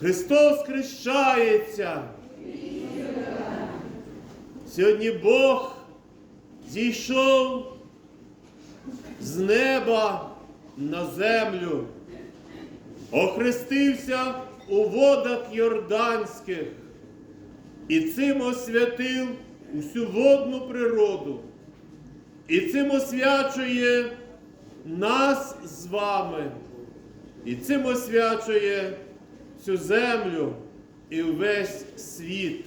Христос хрещається. Сьогодні Бог зійшов з неба на землю, охрестився у водах Йорданських і цим освятив усю водну природу. І цим освячує нас з вами. І цим освячує всю землю і весь світ.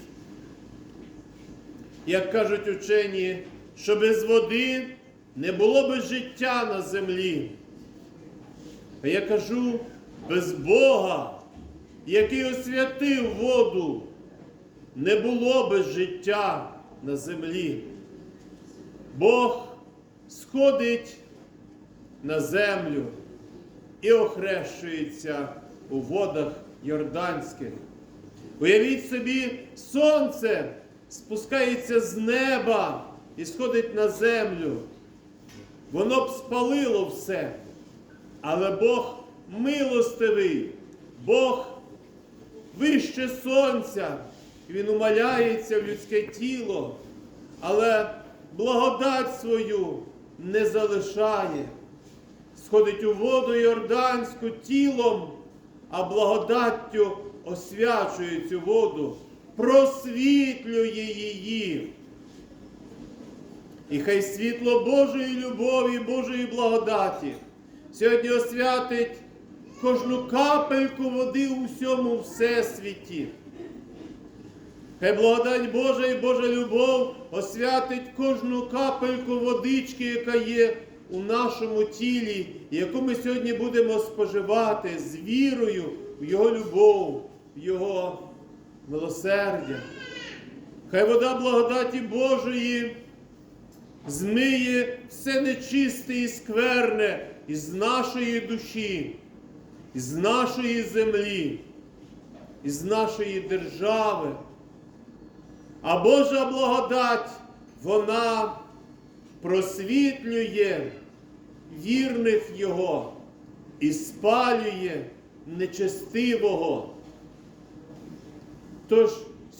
Як кажуть учені, що без води не було би життя на землі. А я кажу, без Бога, який освятив воду, не було би життя на землі. Бог сходить на землю і охрещується у водах Йорданських. Уявіть собі, сонце спускається з неба і сходить на землю. Воно б спалило все. Але Бог милостивий, Бог вище сонця, Він умаляється в людське тіло, але благодать свою не залишає. Сходить у воду Йорданську тілом, а благодаттю освячує цю воду, просвітлює її. І хай світло Божої любові, Божої благодаті сьогодні освятить кожну капельку води у всьому всесвіті. Хай благодать Божа і Божа любов освятить кожну капельку водички, яка є у нашому тілі, яку ми сьогодні будемо споживати з вірою в Його любов, в Його милосердя. Хай вода благодаті Божої змиє все нечисте і скверне із нашої душі, із нашої землі, із нашої держави. А Божа благодать, вона просвітлює вірних Його і спалює нечестивого. Тож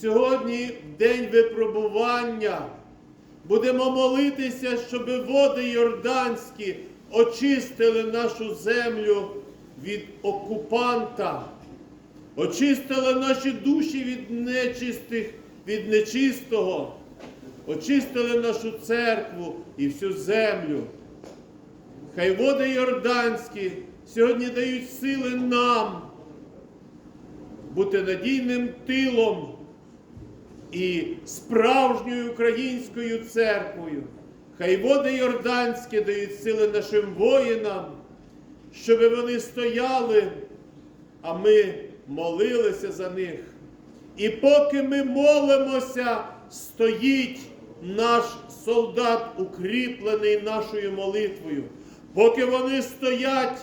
сьогодні день випробування будемо молитися, щоб води Йорданські очистили нашу землю від окупанта, очистили наші душі від нечистих, від нечистого, очистили нашу церкву і всю землю. Хай води Йорданські сьогодні дають сили нам бути надійним тилом і справжньою українською церквою. Хай води Йорданські дають сили нашим воїнам, щоб вони стояли, а ми молилися за них. І поки ми молимося, стоїть наш солдат, укріплений нашою молитвою. Поки вони стоять,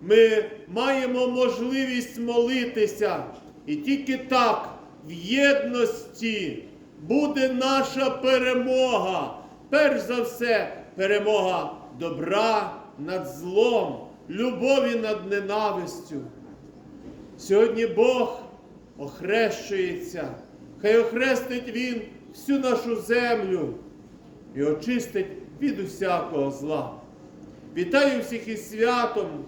ми маємо можливість молитися. І тільки так, в єдності, буде наша перемога. Перш за все, перемога добра над злом, любові над ненавистю. Сьогодні Бог охрещується, хай охрестить Він всю нашу землю і очистить від усякого зла. Вітаю всіх із святом.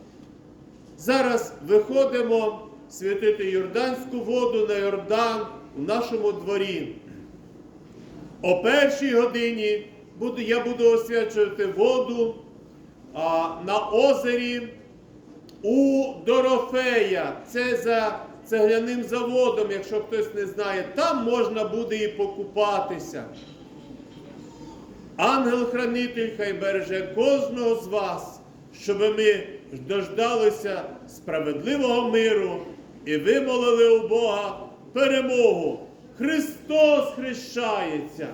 Зараз виходимо святити Йорданську воду на Йордан у нашому дворі. О першій годині буду, я буду освячувати воду а, на озері у Дорофея. Це за цегляним заводом, якщо хтось не знає, там можна буде і покупатися. Ангел-хранитель хай береже кожного з вас, щоб ми дождалися справедливого миру і вимолили у Бога перемогу. Христос хрещається.